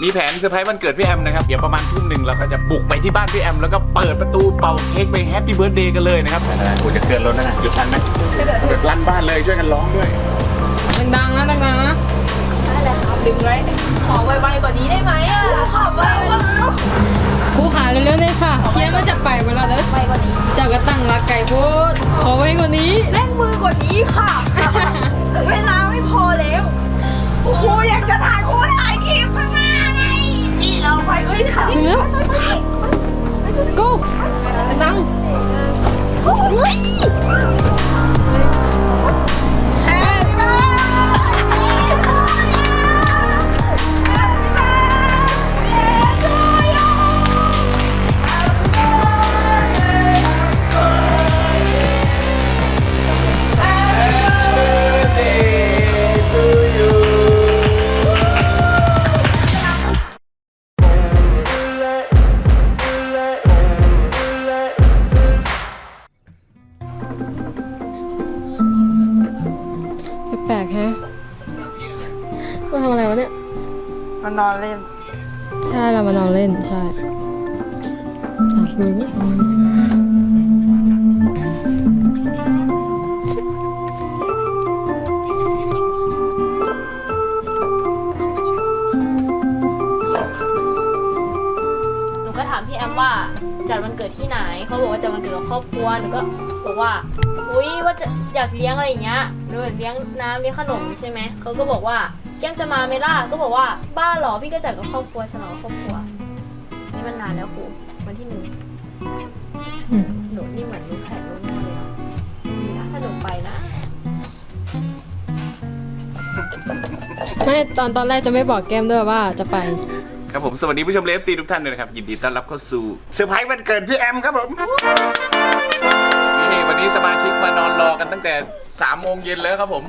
มีแผนเซอร์ไพรส์วันเกิดพี่แอมนะครับ เดี๋ยวประมาณทุ่มหนึ่งเราก็จะบุกไปที่บ้านพี่แอม แล้วก็เปิดประตูเป่าเค้กไปแฮปปี้เบิร์ดเดย์กันเลยนะครับกูจะเกินรถแล้วนะหยุดทันไหมลั่นบ้านเลยช่วยกันร้องด้วย ดังๆนะดังๆนะได้เลยครับดึงไว้ ขอไวๆกว่านี้ได้ไหมอะขอไวๆครูขาเร็วๆเลยค่ะเชียร์มันจะไปเวลาเด้อไวกว่านี้เจ้าก็ตั้งรักไก่โพดขอไว้กว่านี้ เล่นมือกว่านี้ค่ะ เวลาไม่พอแล้วครูอยากจะถ่ายครูถ่ายคลิปข้างหน้าไงนี่ เฮ้ยค่ะถึงแล้วกูดัง จัดวันเกิดที่ไหนเขาบอกว่าจัดวันเกิดกับครอบครัวหนูก็บอกว่าอุ้ยว่าจะอยากเลี้ยงอะไรอย่างเงี้ยหนูอยากเลี้ยงน้ำเลี้ยงขนมใช่ไหมเขาก็บอกว่าแก้มจะมาไหมล่ะก็บอกว่าบ้าเหรอพี่ก็จัดกับครอบครัวฉลองกับครอบครัวนี่มันนานแล้วครูวันที่หนึ่งหนูนี่เหมือนรู้แผนรู้หน้าเลยอะดีนะถ้าหนูไปนะไม่ตอนตอนแรกจะไม่บอกแก้มด้วยว่าจะไป ครับผมสวัสดีผู้ชมเลฟซีทุกท่านเลยนะครับ ยินดีต้อนรับเข้าสู่เซอร์ไพรส์วันเกิดพี่แอมครับผมนี่วันนี้สมาชิกมานอนรอกันตั้งแต่3ามโมงเย็นแล้วครับผม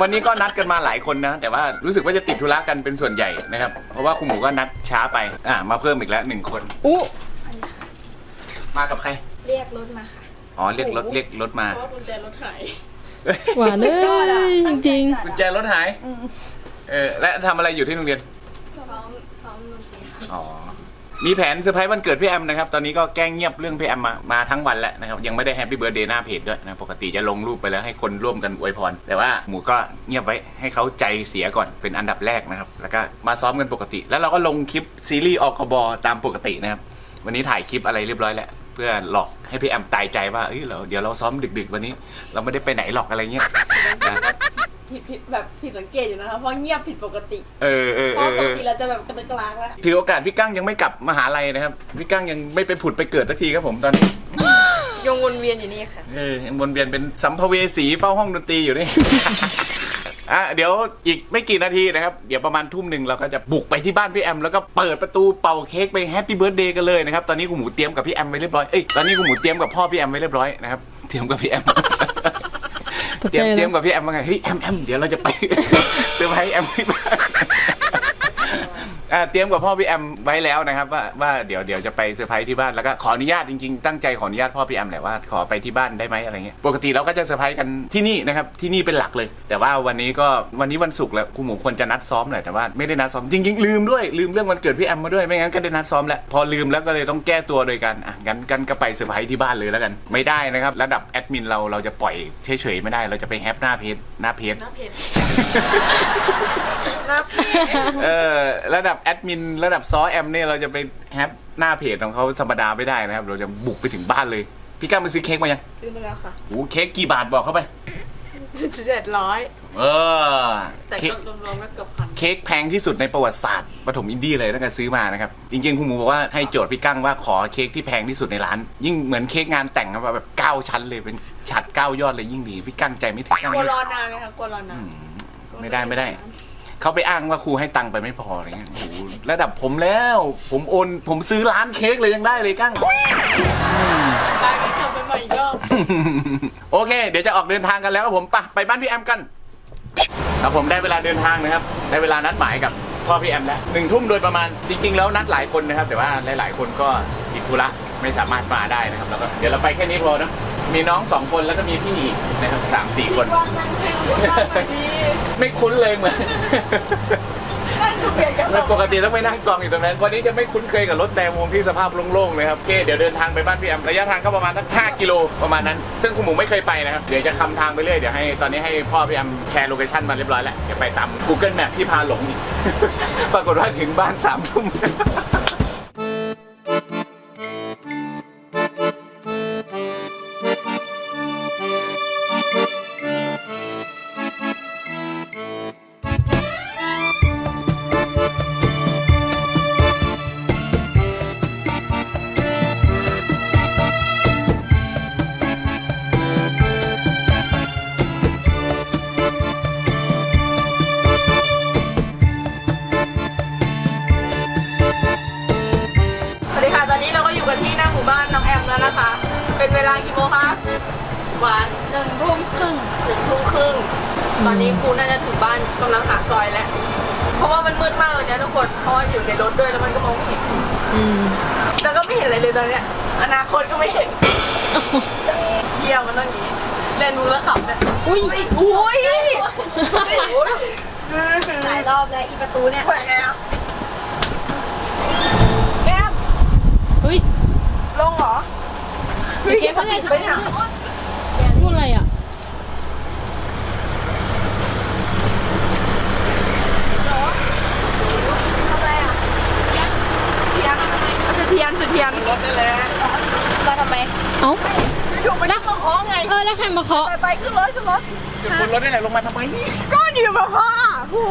วันนี้ก็นัดกันมาหลายคนนะ แต่ว่ารู้สึกว่าจะติดธุระกันเป็นส่วนใหญ่นะครับ เพราะว่าคุณหมูก็นัดช้าไปอ่ามาเพิ่มอีกแล้วหนึ่งคน อู้มากับใคร เรียกรถมาค่ะอ๋อเรียกรถเรียกรถมาหวานเลยจริงกุญแจรถหาย เออและทำอะไรอยู่ที่โรงเรียน ซ้อมซ้อมดนตรีค่ะ อ๋อ มีแผนเซอร์ไพรส์วันเกิดพี่แอมนะครับ ตอนนี้ก็แกล้งเงียบเรื่องพี่แอมมามาทั้งวันแล้วนะครับ ยังไม่ได้แฮปปี้เบิร์ดเดย์หน้าเพจด้วยนะ ปกติจะลงรูปไปแล้วให้คนร่วมกันอวยพร แต่ว่าหมูก็เงียบไว้ให้เขาใจเสียก่อนเป็นอันดับแรกนะครับ แล้วก็มาซ้อมกันปกติ แล้วเราก็ลงคลิปซีรีส์ออกบตามปกตินะครับ วันนี้ถ่ายคลิปอะไรเรียบร้อยแล้ว เพื่อหลอกให้พี่แอมตายใจว่าเอ้ยเราเดี๋ยวเราซ้อมดึก ๆ วันนี้ เราไม่ได้ไปไหนหรอกอะไรเงี้ยนะ ผิดผิดแบบผิดสังเกตอยู่นะคะเพราะเงียบผิดปกติเออเออเพเอราะอปเอกอติเราจะแบบกระตึกกระลากแล้วถือโอกาสพี่กั้งยังไม่กลับมหาลัยนะครับ พี่กั้งยังไม่ไปผุดไปเกิดสักทีครับผมตอนนี้ ยงวนเวียนอยู่นี่ค่ะ เออยังวนเวียนเป็นสัมภเวสีเฝ้าห้องดนตรีอยู่นี่ อะเดี๋ยวอีกไม่กี่นาทีนะครับ เดี๋ยวประมาณทุ่มหนึ่งเราก็จะบุกไปที่บ้านพี่แอม แล้วก็เปิดประตูเป่าเค้กไปแฮปปี้เบิร์ดเดย์กันเลยนะครับ ตอนนี้คุณหมูเตรียมกับพี่แอมไว้เรียบร้อย เอ้ย ตอนนี้คุณหมูเตรียมกับพ่อพี่แอมไว้เรียบร้อยนะครับ เตรียมกับพี่แอมๆตก เตรีใจยมเลเตรียยมกับพี่แอมว่าไงเฮ้ยแอมแอมเดี๋ยวเราจะไปเซอร์ไพรส์แอมที่บ้าน อ่าเตรียมกับพ่อพี่แอมไว้แล้วนะครับว่าว่าเดี๋ยวเดี๋ยวจะไปเซอร์ไพรส์ที่บ้านแล้วก็ขออนุญาตจริงๆตั้งใจขออนุญาตพ่อพี่แอมแหละว่าขอไปที่บ้านได้ไหมอะไรเงี้ยปกติเราก็จะเซอร์ไพรส์กันที่นี่นะครับที่นี่เป็นหลักเลย แต่ว่าวันนี้ก็วันนี้วันศุกร์แล้วคุณหมูควรจะนัดซ้อมหน่อยแต่ว่าไม่ได้นัดซ้อมจริงๆลืมด้วยลืมเรื่องวันเกิดพี่แอมมาด้วยไม่งั้นก็ได้นัดซ้อมแหละพอลืมแล้วก็เลยต้องแก้ตัวโดยการอะงั้นกันก็ไปเซอร์ไพรส์ที่บ้านเลยแล้วกัน ไม่ได้นะครับระดับแอดมินเราเราจะปล่อยเฉยๆไม่ได้ เราจะไปแฮปหน้าเพจหน้าเพจหน้าเพจ เออระดับแอดมินระดับซอแอมเนี่ยเราจะไปแฮปหน้าเพจของเขาธรรมดาไม่ได้นะครับ เราจะบุกไปถึงบ้านเลย พี่ก้ามไปซื้อเค้กมายังซื้อมาแล้วค่ะโอ้เค้กกี่บาทบอกเขาไป เจ็ดร้อยเออแต่เค้กก็รวมๆก็เกือบพันเค้กแพงที่สุดในประวัติศาสตร์ปฐมอินดี้เลยตั้งแต่ซื้อมานะครับ จริงๆคุณหมูบอกว่าให้โจทย์พี่กั้งว่าขอเค้กที่แพงที่สุดในร้าน ยิ่งเหมือนเค้กงานแต่งครับแบบเก้าชั้นเลยเป็นฉัดเก้ายอดเลยยิ่งดีพี่กั้งใจไม่ถึงกลัวรอนานไหมคะกลัวรอนานไม่ได้ไม่ได้ เขาไปอ้างว่าครูให้ตังค์ไปไม่พออะไรเงี้ยโอ้โหระดับผมแล้ว ผมโอน ผมซื้อร้านเค้กเลยยังได้เลยกั้ง ตายก็กลับไปใหม่อีกรอบ โอเค เดี๋ยวจะออกเดินทางกันแล้วครับผมไปไปบ้านพี่แอมกันครับผมได้เวลาเดินทางนะครับ ได้เวลานัดหมายกับพ่อพี่แอมแล้วหนึ่งทุ่มโดยประมาณจริง ๆ แล้วนัดหลายคนนะครับ แต่ว่าหลาย ๆ คนก็ติดธุระไม่สามารถมาได้นะครับ แล้วก็เดี๋ยวเราไปแค่นี้พอเนอะ มีน้องสองคนแล้วก็มีพี่อีกนะครับสามสี่คน วางนั่งให้รู้ว่าดีไม่คุ้นเลยเหมือน นั่งดูเปลี่ยนกันแล้วปกติต้องไปนั่งกองอยู่ตรงนั้น วันนี้จะไม่คุ้นเคยกับรถแตงโมที่สภาพโล่งๆเลยครับโอเคเดี๋ยวเดินทางไปบ้านพี่แอมระยะทางก็ประมาณสัก5กิโลประมาณนั้น ซึ่งคุณหมูไม่เคยไปนะครับ เดี๋ยวจะคำทางไปเรื่อย เดี๋ยวให้ตอนนี้ให้พ่อพี่แอมแชร์โลเคชั่นมาเรียบร้อยแล้ว เดี๋ยวไปตาม Google Map ที่พาหลงอีก ปรากฏว่าถึงบ้านสามทุ่ม ครึ่งถึงทุ่มครึ่ง ตอนนี้ครูน่าจะถึงบ้านกำลังหาซอยแล้ว เพราะว่ามันมืดมากเลยนะทุกคน เพราะว่าอยู่ในรถด้วยแล้วมันก็มองไม่เห็นอืมแล้วก็ไม่เห็นอะไรเลยตอนเนี้ย อนาคตก็ไม่เห็น เยี่ยมมันต้องอย่างนี้เล่นมูแล้วขับเนี่ยอุ้ยอุ้ยหลายรอบแล้วอีประตูเนี่ยแหวกแล้วแก้มเฮ้ย ลงเหรอเดี๋ยวเก๊ก็ไงไปไหนพูดอะไรอะ ทำอะไรอะเทียนจุดเทียนจุดเทียนรถได้แล้ว มาทำไม เอ้าอยู่ไปนั่งมาเคาะไง เออแล้วใครมาเคาะไปไปขึ้นรถขึ้นรถอยู่บนรถนี่แหละลงมาทำไมก็อยู่มาเคาะอะครู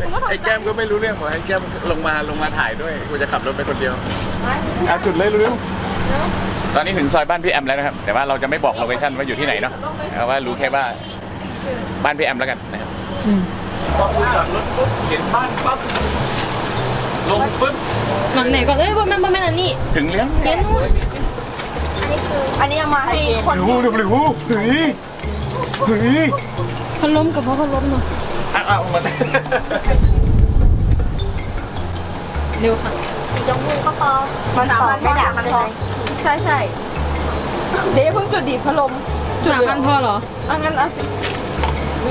ผมก็ทำไอ้แก้มก็ไม่รู้เรื่องบอกให้แก้มลงมาลงมาถ่ายด้วยกูจะขับรถไปคนเดียวเอาจุดเลยเร็วตอนนี้ถึงซอยบ้านพี่แอมแล้วนะครับ แต่ว่าเราจะไม่บอกโลเคชั่นว่าอยู่ที่ไหนเนาะเอาว่ารู้แค่ว่าบ้านพี่แอมแล้วกันนะครับอืมพอคุณจอดรถปุ๊บเห็นบ้านปั๊บลงปุ๊บหลังไหนก่อนเอ้ยบนแม่นบนแม่นอันนี้ถึงเลี้ยงเลี้ยงนู่น อันนี้เอามาให้คนเร็วเร็วเร็วเฮ้ยเฮ้ยพัดลมกับพ่อพัดลมหน่อยอ้าวอ้าวมาเร็วค่ะยกมือก็พอมันต่อไม่ดับมันพอใช่ใช่เดี๋ยวอย่าเพิ่งจุดดีดพัดลมจุดสามเดียวพันพอเหรออันงั้นเอาสิ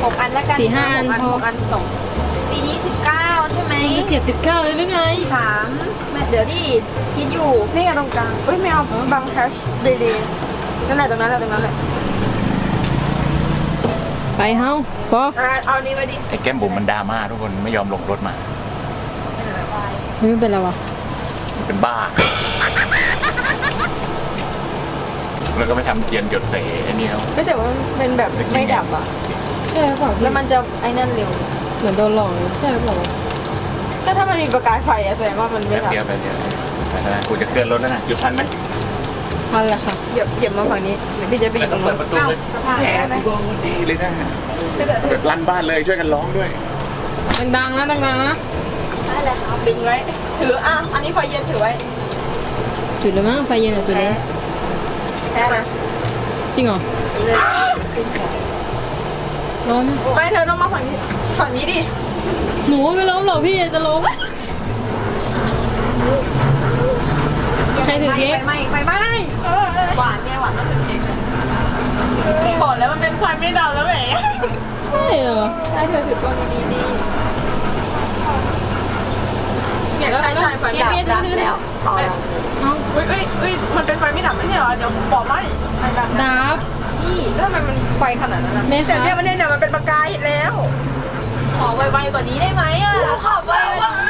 หกอันแล้วกันสี่ห้าอันอันพอหกอันสองปีนี้สิบเก้าใช่ไหมจะเสียบสิบเก้าเลยหรือไงสามเดี๋ยวดิคิดอยู่นี่ไงตรงกลางเอ้ยไม่เอาบังแคชเดย์นั่นแหละตรงนั้นแหละตรงนั้นแหละไปเฮาพออะเอานี้มาดิไอ้แก้มบุ๋มมันดราม่าทุกคนไม่ยอมลงรถมาเฮ้ยไม่เป็นไรวะเป็นบ้า แล้วก็ไม่ทำเทียนหยดใส่ไอ้นี่เขาไม่แต่ว่ามันเป็นแบบไม่ดับอะ ใช่หรือเปล่าพี่แล้วมันจะไอ้นั่นเร็ว เหมือนโดนหลอกเลยใช่หรือเปล่าวะ ก็ถ้ามันมีประกายไฟอะแสดงว่ามันไม่แป๊บดับเดียวแป๊บเดียวไปนะกูจะเกินรถแล้วนะหยุดทันไหมทันแหละค่ะเหยียบเหยียบมาฝั่งนี้เดี๋ยวพี่จะไปอไม่ยู่ตต้รองงเปินู้ดนประตูเลยแหมพี่โบดีเลยนะแบบลั่นบ้านเลยช่วยกันร้องด้วย ดังๆนะดังๆนะดึงไว้ ถืออะ อันนี้ไฟเย็นถือไว้จุดเลยมั้งไฟเย็นอะจุดเลยแค่นะจริงเหรอร้อนไหมไปเธอต้องมาฝั่งนี้ ฝั่งนี้ดิ หนูไม่ล้มหรอกพี่จะล้มใครถือเค้กไม่ไม่ไม่หวานไงหวานต้องถือเค้กบอกแล้วมันเป็นไฟไม่ดับแล้วแหมใช่เหรอใช่เธอถือกล้องดีๆดีเนี่ยแล้วใช่ไฟดับเค้กดับถือๆแล้วเอ้าเฮ้ยเฮ้ยเฮ้ยมันเป็นไฟไม่ดับไม่ใช่เหรอเดี๋ยวบอกไม่ไฟดับนะดับนี่แล้วทำไมมันไฟขนาดนั้นนะแม่คะแต่เนี่ยมันเนี่ยเนี่ยมันเป็นประกายแล้ว ขอไวๆกว่านี้ได้ไหมอะขอไว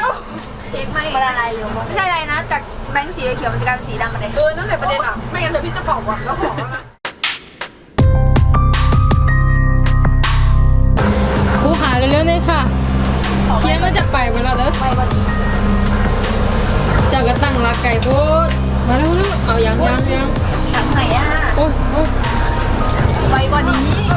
ๆเค้กไม่มันอะไรอยู่ไม่ใช่อะไรนะ จากแบงค์สีเขียวมันจะกลายเป็นสีดำมาเลยเออนั่นแหละประเด็นอะไม่งั้นเดี๋ยวพี่จะบอกว่าแล้วของแล้วนะครูขาเร็วๆเลยค่ะเทียนมันจะไปเวลาเด้อไปกว่านี้เจ้าก็ตั้งรักไก่พูดมาเร็วๆเอายังยังยังทางไหนอะโอ้ยโอ้ยไปกว่านี้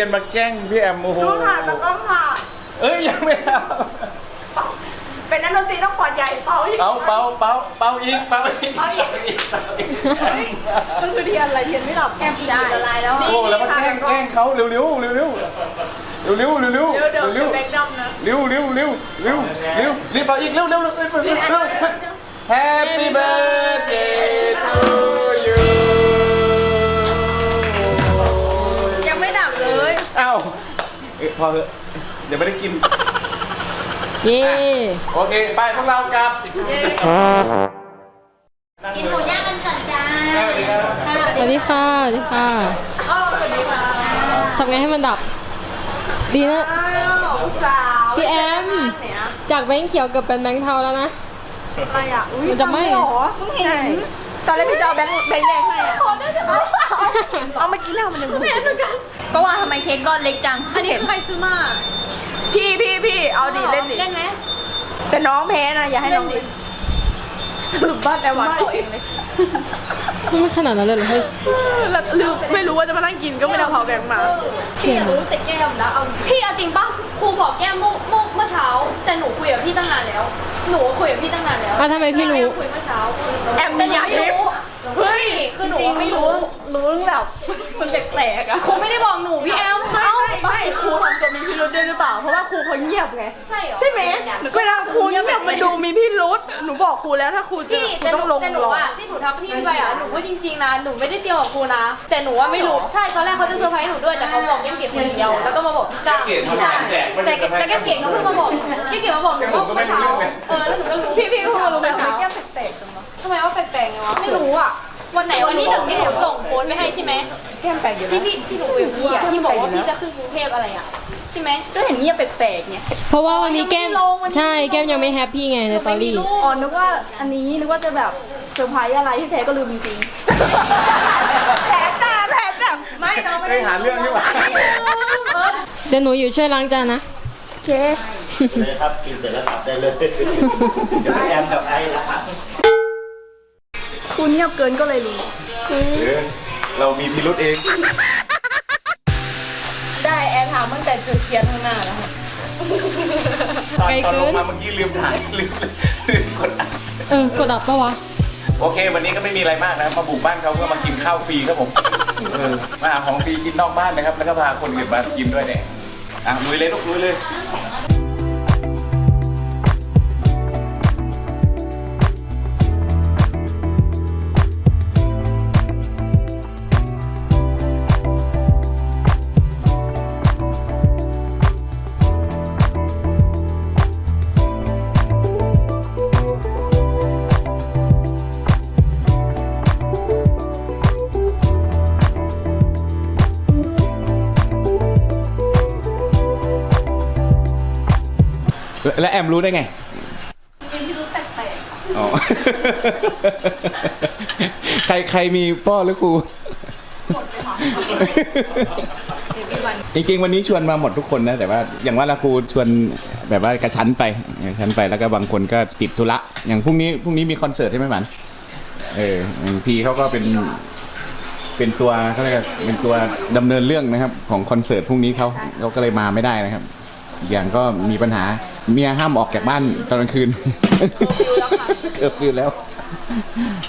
ยนมาแกล้งพี่แอมโอ้โหรู้ค่ะตะก้องค่ะ เอ้ยยังไม่เอาเป็นนักดนตรีต้องขอดใหญ่เป่าอีกเป่าเป่าเป่าเป่าอีกเป่าอีกเป่าอีกเป่าอีกมันคือเทียนอะไรเทียนไม่ดับแอมปีละลายแล้วโอ้แล้วมาแกล้งแกล้งเขาเร็วเร็วเร็วเร็วเร็วเร็วเร็วเร็วเดี๋ยวเดี๋ยวเร็เดี๋ยววแบงค์ดำนะเร็วเร็วเร็วเร็วเร็วรีบเป่าอีกเร็วเร็วเร็วเร็วเร็วเร็ว Happy birthday to you ยัง เอ้ยพอเถอะเดี๋ยวไม่ได้กิน เย่โอเค ไปพวกเรากลับนั่งกินเลหมูยย่างกันก่อนจ้าสวัสดีครับสวัสดีค่ะสวัสดีค่ะทำไงให้มันดับ ดีนะสาวพี่แอมจากแบงค์เขียวเกือบเป็นแบงค์เทาแล้วนะ อะไรอะอุ้ยมันจะไหม้ ทำด้เหรอเพิ่งเห็นตอนแรกพี่จะเอาแบงค์แบงค์แดงให้อะเอาเมื่อกี้แล้วมันยังไม่เห็นก็ ว่าทำไมเค้กก้อนเล็กจังอันนี้ใครซื้อมาพี่พี่พี่เอาดิเล่นดิเล่นไหมแต่น้องแพ้นะอย่าให้น้องเล่นคือบ้านแต่หวานตัวเองเลยมันไม่ขนาดนั้นเลยเหรอเฮ้ยแล้วลืมไม่รู้ว่าจะมานั่งกินก็ไม่ได้เอาเผาแบงค์มา พี่รู้แต่แก้มแล้วเอาพี่เอาจริงปะครูบอกแก้มเมื่อเมื่อเมื่อเช้า แต่หนูคุยกับพี่ตั้งนานแล้ว หนูคุยกับพี่ตั้งนานแล้วอะทำไมพี่รู้แอคุยเมื่อเช้าแอมมียาไม่ทิพย์รู้ เฮ้ยคือหนูไม่รู้รู้แบบมันแปลกๆอะครูไม่ได้บอกหนูพี่แอมไม่เอ้าไม่ไม่ครูทำตัวมีพิรุธด้วยหรือเปล่า เพราะว่าครูเขาเงียบไง ใช่เหรอใช่ไหมเวลาครูเงียบมันดูมีพิรุธหนูบอกครูแล้วถ้าครูเจอพี่ครูแต่หต้นูองลงแต่หนูหรอกอะที่หนูทักพี่ไปอะหนูพูดจริงๆนะหนูไม่ได้เตรียมกับครูนะ แต่หนูว่าไม่รู้ใช่ตอนแรกเขาจะเซอร์ไพรส์หนูด้วยแต่เขาบอกแก้มเกียรติคนเดียวแล้วก็มาบอกพี่ก้าวเกลียดทำไมใช่แดกไม่แต่ได้แต่แก้มเกียรติเขาเพิ่งมาบอกแก้มเกียรติมาบอกหนูว่าเมื่อเช้าเออแล้วหนูก็รู้พี่พี่ครูรู้ไหมเช้าแก้มแปลกๆจังวะทำ ไมว่าแปลกๆไงวะไม่รู้อะวันไหนวันที่หนึ่งที่หนูส่งโพสต์ไปให้ใช่ไหมแก้มแปลกอยู่ที่นะพี่ที่หนูคุยกับพี่อะที่บอกว่าพี่จะขึ้นกรุงเทพอะไรอะใช่ไหมก็เห็นเงียบแปลกๆไงเพราะว่าวันนี้แก้มยังไม่ลงวันนี้ใช่แก้มยังไม่แฮปปี้ไงในตอรี่อ๋อนึกว่าอันนี้นึกว่าจะแบบเซอร์ไพรส์อะไรที่แท้ก็ลืมจริงๆแผลแต่แผลแต่ไม่น้องไม่เฮ้ยหาเรื่องนี่หว่าเดี๋ยวหนูอยู่ช่วยล้างจานนะเคเลยครับกินเสร็จแล้วกลับได้เลยเดี๋ยวไปแอมกับไอ้ละครับ ครูเงียบเกินก็เลยรู้เออเรามีพิรุธเอง ได้แอนถามตั้งแต่จุดเทียนข้างหน้าแล้วค่ะ ตอนไกลตอนเกิลนงมาเมื่อกี้ลืมถ่ายลืมลืมกดอัดเออกดดับปะวะ โอเค วันนี้ก็ไม่มีอะไรมากนะครับมาบุกบ้านเขาเพื่อมากินข้าวฟรีครับผมเออมาหาของฟรีกินนอกบ้านนะครับ แล้วก็พาคนอื่นมากินด้วยเนี่ยอะลุยเลยลูกลุยเลย และแอมรู้ได้ไงมีรู้แปลกๆอ๋อ ใครใครมีพ่อหรือครูจริงๆวันนี้ชวนมาหมดทุกคนนะ แต่ว่าอย่างว่าละครูชวนแบบว่ากระชั้นไปกระชั้นไปแล้วก็บางคนก็ติดธุระอย่างพรุ่งนี้พรุ่งนี้มีคอนเสิร์ตใช่ไหมหมันเอออย่างพีเขาก็เป็นเป็นตัวเขาเรียกว่าเป็นตัวดำเนินเรื่องนะครับ ของคอนเสิร์ตพรุ่งนี้เขาเขาก็เลยมาไม่ได้นะครับ อีกอย่างก็มีปัญหา เมียห้ามออกจากบ้านตอนกลางคืนเคอร์ฟิวแล้ว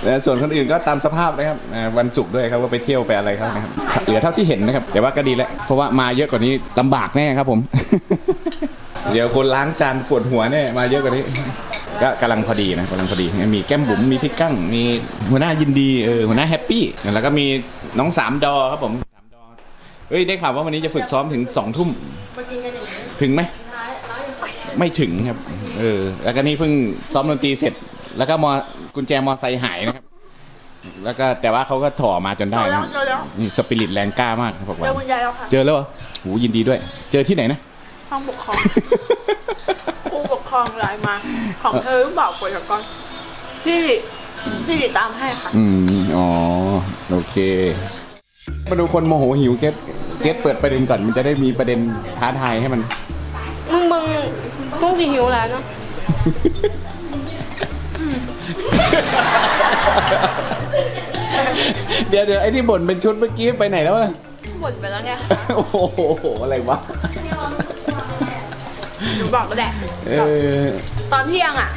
แล้วส่วนคนอื่นก็ตามสภาพนะครับอ่าวันศุกร์ด้วยครับว่าไปเที่ยวไปอะไรเขานะครับเหลือเท่าที่เห็นนะครับ แต่ว่าก็ดีแล้วเพราะว่ามาเยอะกว่านี้ลำบากแน่ครับผม เดี๋ยวคนล้างจานปวดหัวแน่มาเยอะกว่านี้ ก็กำลังพอดีนะกำลังพอดี มีแก้มบุ๋มมีพี่กั้ง มีหัวหน้ายินดีเออหัวหน้าแฮปปี้แล้วก็มีน้องสามดอครับผมสามดอเอ้ยได้ข่าวว่าวันนี้จะฝึกซ้อมถึงสองทุ่มถึงไหม ไม่ถึงครับ เออ แล้วก็นี่เพิ่งซ้อมดนตรีเสร็จ แล้วก็มอกุญแจมอไซค์หายนะครับ แล้วก็แต่ว่าเขาก็ถอมาจนได้เจอแล้นะวเจอแล้วนี่สปิริตแรงกล้ามากครับบอกเจว่าอคุณยายแล้วค่ะเจอแล้วเหรอโหยินดีด้วย เจอที่ไหนนะ ห้องปกครองผู้ปกครองไลน์มาของเธอหรือเปล่าป่วยกับกอนที่ที่ติดตามให้ค่ะ อืม อ๋อ โอเค มาดูคนโมโหหิวเกตเกตเปิดประเด็นก่อน มันจะได้มีประเด็นท้าทายให้มัน มึงมึงมึงสิหิวแล้วเนาะเดี๋ยวเดี๋ยวไอ้ที่บ่นเป็นชุดเมื่อกี้ไปไหนแล้วอะบ่นไปแล้วไงโอ้โหอะไรวะหนูบอกก็ได้เออตอนเที่ยงอะ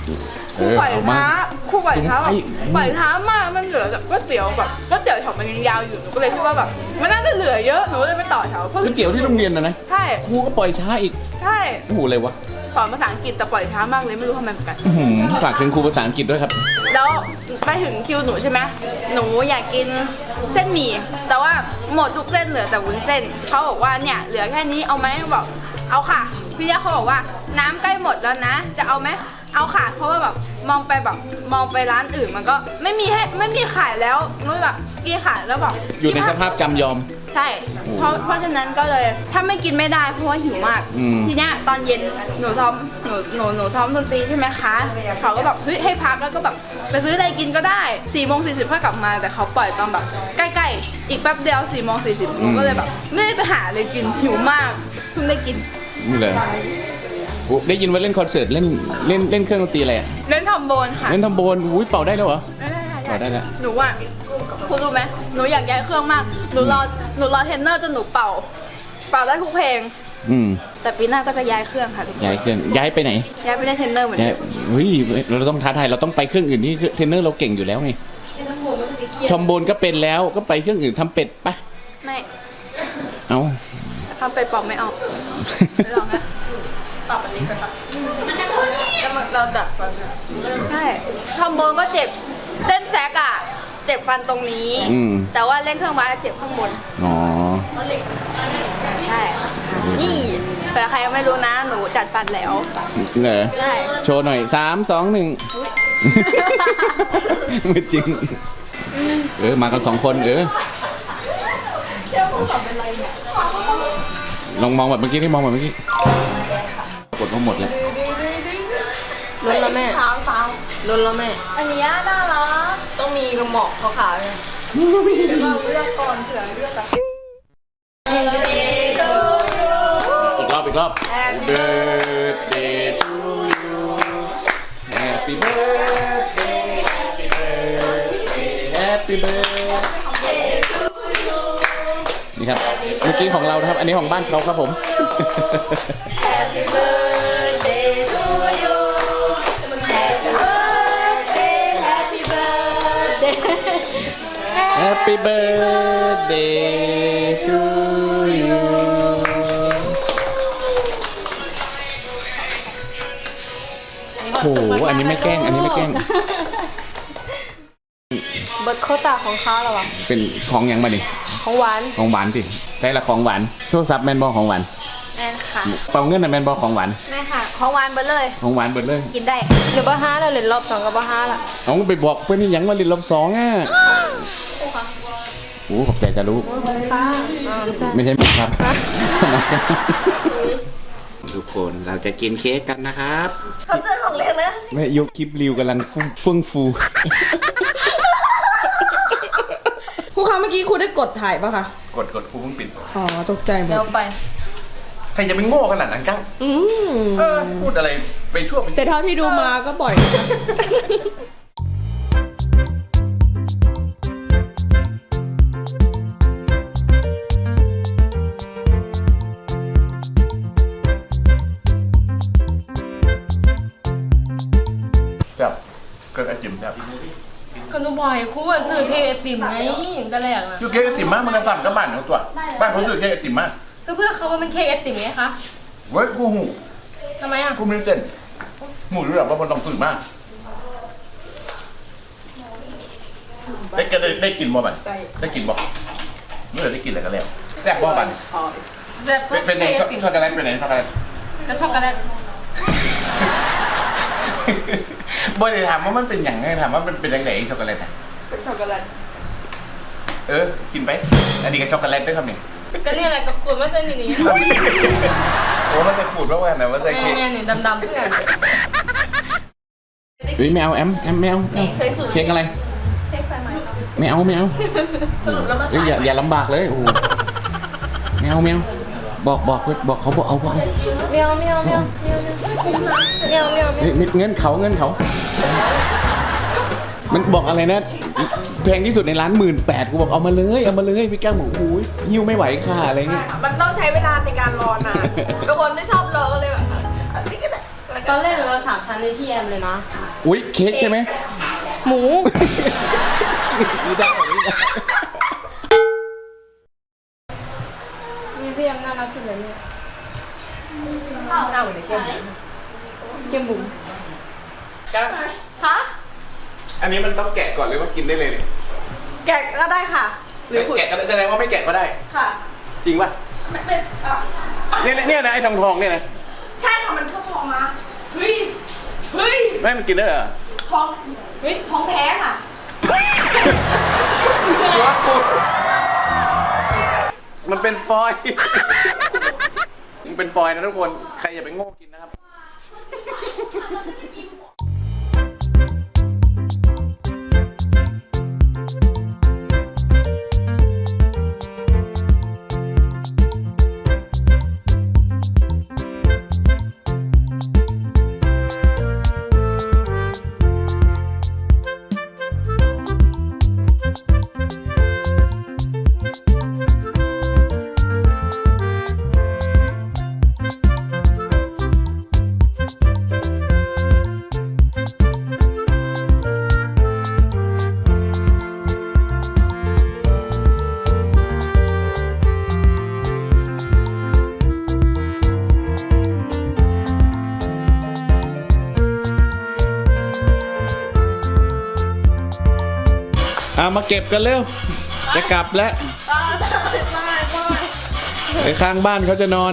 คเอรูอปล่อยเอามาช้าครูปล่อยช้าแบบไอ้ปล่อยช้ามากมันเหลือแบบก๋วยเตี๋ยวแบบก๋วยเตี๋ยวแถวมันยังยาวอยู่หนูก็เลยคิดว่าแบบมันน่าจะเหลือเยอะหนูก็เลยไปต่อแถวเพราะก๋วยเตี๋ยวที่โรงเรียนนะนะใช่ครูก็ปล่อยช้าอีกใช่โอ้โหอะไรวะสอนภาษาอังกฤษแต่ปล่อยช้ามากเลยไม่รู้ทำไมเหมือนกันอื้อหือฝากถึงครูภาษาอังกฤษด้วยครับ แล้วไปถึงคิวหนูใช่ไหมหนูอยากกินเส้นหมี่แต่ว่าหมดทุกเส้นเหลือแต่วุ้นเส้นเขาบอกว่าเนี่ยเหลือแค่นี้เอาไหมบอกเอาค่ะพี่เนี่ยเขาบอกว่าน้ำใกล้หมดแล้วนะ จะเอาไหม เอาค่ะ เพราะว่าแบบมองไปแบบมองไปร้านอื่นมันก็ไม่มีให้ไม่มีขายแล้วนุ้ยแบบกินขายแล้วบอกอยู่ในสภาพจำยอม ใช่ เพราะเพราะฉะนั้นก็เลยถ้าไม่กินไม่ได้เพราะว่าหิวมาก อืม ทีเนี้ยตอนเย็นหนูซ้อมหนูหนูหนูซ้อมดนตรีใช่ไหมคะเขาก็แบบเฮ้ยให้พักแล้วก็แบบไปซื้ออะไรกินก็ได้4ี่โมงสี่สิบค่อยกลับมาแต่เขาปล่อยตอนแบบใกล้ๆ อีกแป๊บเดียว4ี่โมงสี่สิบหนูก็เลยแบบ ไม่ได้ไปหาอะไรกินหิวมากเพิ่งได้กินนี่เลยโอ้ ได้ยินว่าเล่นคอนเสิร์ตเล่นเล่นเล่นเครื่องดนตรีอะไรอะเล่นทอมโบนค่ะเล่นทำโบนอุ้ยเป่าได้แล้วเหรอได้เป่าได้แล้ว หนูอะคุณรู้ไหมหนูอยากย้ายเครื่องมาก หนูรอหนูรอเทรนเนอร์จนหนูเป่า เป่าได้ทุกเพลง อืมแต่ปีหน้าก็จะย้ายเครื่องค่ะทุกคนย้ายเครื่องย้ายไปไหนย้ายไปเล่นเทรนเนอร์เหมือนย้ายเดิมเฮ้ยเราต้องท้าทายเราต้องไปเครื่องอื่นที่เทรนเนอร์เราเก่งอยู่แล้วไงทอมโบนก็เป็นแล้วก็ไปเครื่องอื่นทำเป็ดปะไม่เอา ทำไปปอกไม่เอาไม่ลองนะ ตอบอันนี้ก็ตอบเราดัดฟันใช่ทอมโบนก็เจ็บเต้นแซกอะเจ็บฟันตรงนี้ อืม แต่ว่าเล่นเครื่องบาสเจ็บข้างบน อ๋อ ใช่ นี่แต่ใครยังไม่รู้นะ หนูจัดฟันแล้ว เหรอใช่ โชว์หน่อยสามสองหนึ่งไม่จริง เออ มากันสองคน เออลองมองแบบเมื่อกี้นี่มองแบบเมื่อกี้ กดมาหมดแล้วล้นแล้วแม่ล้นแล้วแม่ อันนี้น่ารักต้องมีกระหมอกขาวๆเนี่ยอีกรอบอีกรอบ birthday to you Happy birthday Happy birthday Happy birthday นี่ครับ เมื่อกี้ของเรานะครับ อันนี้ของบ้านเขาครับผม Happy birthday to you โอ้โหอันนี้ไม่แกล้ง อันนี้ไม่แกล้ง เบิร์ดโควตาของเขาแล้ววะเป็นของหยังมาดิ ของหวานของหวานดิได้ละของหวาน โทรศัพท์แมนบอของหวานแม่ค่ะเป่าเงินน่ะแมนบอของหวาน แม่ค่ะ ของหวานไปเลย ของหวานเบิดเลยกินได้เดี๋ยวบ้าห้าแล้วเหรียญรอบสองกับบ้าห้าละเอาไปบอกเพื่อนนี่หยังมาลินลบสองอะโอ้ขอบใจจะรู้อ่าไม่ใช่ไม่ใช่ครับ ทุกคนเราจะกินเค้กกันนะครับ เขาเจอของเล่นแล้วแม่ยกคลิปริวกำลังเฟื่องฟู ครูคะเมื่อกี้ครูได้กดถ่ายปะคะ กดกดครูเพิ่งปิด อ๋อ ตกใจหมดเดี๋ยวไป ใครจะไปโง่ขนาดนั้นกั้งอืม เออพูดอะไรไปทั่วไปแต่เท่าที่ดูมาก็บ่อย ก็ไอติมแบบก็นูบอยคู่ว่าอะซื้อเคไอติมไงอย่างแต่แรกอะคือเคไอติมมากมันก็สั่นกับบ้านเขาตัวบ้านเขาซื้อเคไอติมมากก็เพื่อเขาว่ามันเคไอติมไงคะเว้ยกูหูทำไมอะกูไมีเต้นหมูรู้หรอว่ามันต้องซื้อมาได้กินได้ได้กินบ่บันได้กินบ่เมื่อได้กินอะไรกันแล้วแซ่บบ่บันแบบเป็นนเนไงอติช็อกโกแลตเป็นไงช็อกโกแลต ก็ช็อกโกแลต บ่ได้ถามว่ามันเป็นอย่างไงถามว่ามันเป็นยังไงช็อกโกแลตอะเป็นช็อกโกแลตเออ กินไป อันนี้ก็ช็อกโกแลตด้วยครับนี่ก็นี่แหละก็ขูดมาเส้นนี้โอ้มันจะขูดว่าวันนะว่าจะเค้กแม่นี่ดำๆเพื่อนเฮ้ยไม่เอาแอมแอมไม่เอาเคยสูตรเค้กอะไรเค้กสายไหมครับไม่เอาไม่เอาสรุปแล้วมาเอ้ยใส่อย่าอย่าลำบากเลยโอ้โหไม่เอาไม่เอา บอกบอกบอกเขาบอกเอาบอกเอาเมียวเมียวเมียวเมียวเมียวเมียวเฮ้ยเงินเขาเงินเขา มันบอกอะไรนะแพงที่สุดในร้านหมื่นแปดกูบอกเอามาเลยเอามาเลยพี่แก้วบอกโอ้ยหิ้วไม่ไหวค่ะอะไรเงี้ยมันต้องใช้เวลาในการรอนานเป็นคนไม่ชอบรอก็เลยแบบอันนี้ก็ได้ตอนแรกเราสามชั้นในที่แอมเลยนะอุ้ยเค้กใช่ไหมหมูไม่ได้ไม่ได้มี พี่แอมน่ารักสุดเลยเนี่ยหน้าเหมือนในเกมเกมบุ๋มฮะอันนี้มันต้องแกะก่อนหรือว่ากินได้เลยเนี่ยแกะก็ได้ค่ะ หรือขุดแกะก็ได้แสดงว่าไม่แกะก็ได้ ค่ะ จริงป่ะไม่เป็นอะเนี่ยเนี่ยนะไอ้ทองทองเนี่ยนะใช่ค่ะมันก็พองมาเฮ้ยเฮ้ยไม่มันกินได้เหรอทองเฮ้ยทองแท้ค่ะว้าว มันเป็นฟอยล์ มันเป็นฟอยล์นะทุกคน ใครอย่าไปโง่กินนะครับ เก็บกันเร็ว จะกลับแล้ว ไปข้างบ้านเขาจะนอน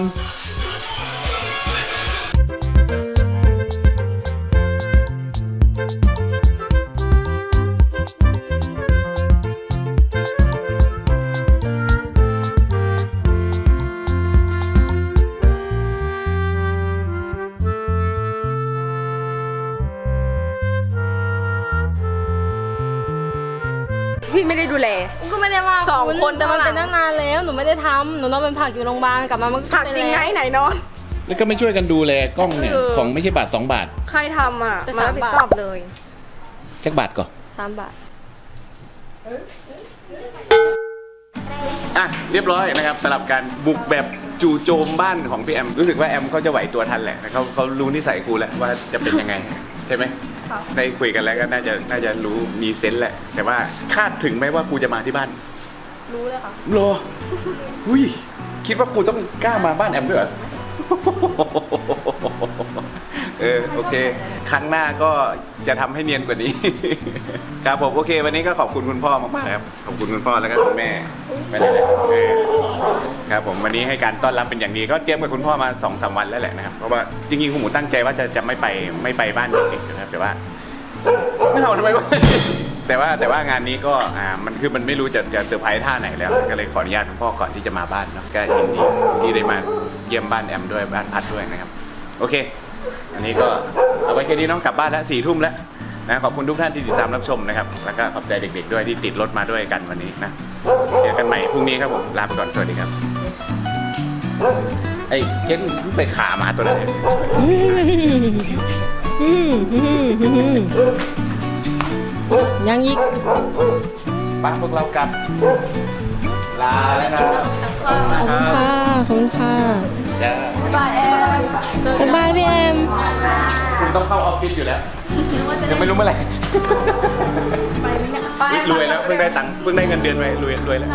ไม่ได้ดูแล ก็ไม่ได้ว่าสองณคนแต่มันข้างหลังเป็นตั้งนานแล้วหนูไม่ได้ทำหนูนอนเป็นผักอยู่โรงพยาบาลกลับมามันก็ผักจริงไงไหนนอน แล้วก็ไม่ช่วยกันดูแลกล้องเนี่ย เออ ของไม่ใช่บาทสองบาทใครทำอะมารับผิดชอบเลย จักบาทก่อนสามบาท อะเรียบร้อยนะครับสำหรับการบุกแบบจู่โจมบ้านของพี่แอม รู้สึกว่าแอมเขาจะไหวตัวทันแหละเขาเขารู้นิสัยกูแล้วว่าจะเป็นยังไง ใช่ไหม ค่ะ ได้คุยกันแล้วก็น่าจะน่าจะรู้มีเซนส์แหละ แต่ว่าคาดถึงไหมว่ากูจะมาที่บ้านรู้เลยค่ะ โลหุ้ยคิดว่ากูต้องกล้ามาบ้านแอมด้วยเหรอ เออโอเค ครั้งหน้าก็จะทำให้เนียนกว่านี้ ครับผมโอเค วันนี้ก็ขอบคุณคุณพ่อมากๆครับขอบคุณคุณพ่อแล้วก็คุณแม่ไม่ได้เลยเออครับผมวันนี้ให้การต้อนรับเป็นอย่างดีก็เตรียมกับคุณพ่อมาสองสามวันแล้วแหละนะครับเพราะว่าจริงๆคุณหมูตั้งใจว่าจะจะไม่ไปไม่ไปบ้านเด็กๆนะครับแต่ว่าไม่เอาทำไมวะ แต่ว่าแต่ว่างานนี้ก็อ่ามันคือมันไม่รู้จะจะเซอร์ไพรส์ท่าไหนแล้ว ก็เลยขออนุญาตคุณพ่อก่อนที่จะมาบ้านเนาะก็ยินดีที่ได้มาเยี่ยมบ้านแอมด้วยบ้านพัดด้วยนะครับ โอเค อันนี้ก็เอาไว้แค่นี้น้องกลับบ้านแล้วสี่ทุ่มแล้วนะขอบคุณทุกท่านที่ติดตามรับชมนะครับ แล้วก็ขอบใจเด็ก ๆ ด้วยที่ติดรถมาด้วยกันวันนี้นะเจอกันใหม่พรุ่งนี้ครับผมลาไปก่อนสวัสดีครับไอ้เจ๊งไปขาหมาตัวนั้นเนี่ยยังอีกไป้าพวกเรากลับลาแล้วครับขอบคุณค่ะขอบคุณค่ะ จะบ๊ายบายพี่แอมคุณต้องเข้าออฟฟิศอยู่แล้วยังไม่รู้เมื่อไหร่อุ๊ยรวยแล้วเพิ่งได้ตังค์เพิ่งได้เงินเดือนไปรวยรวยแล้ว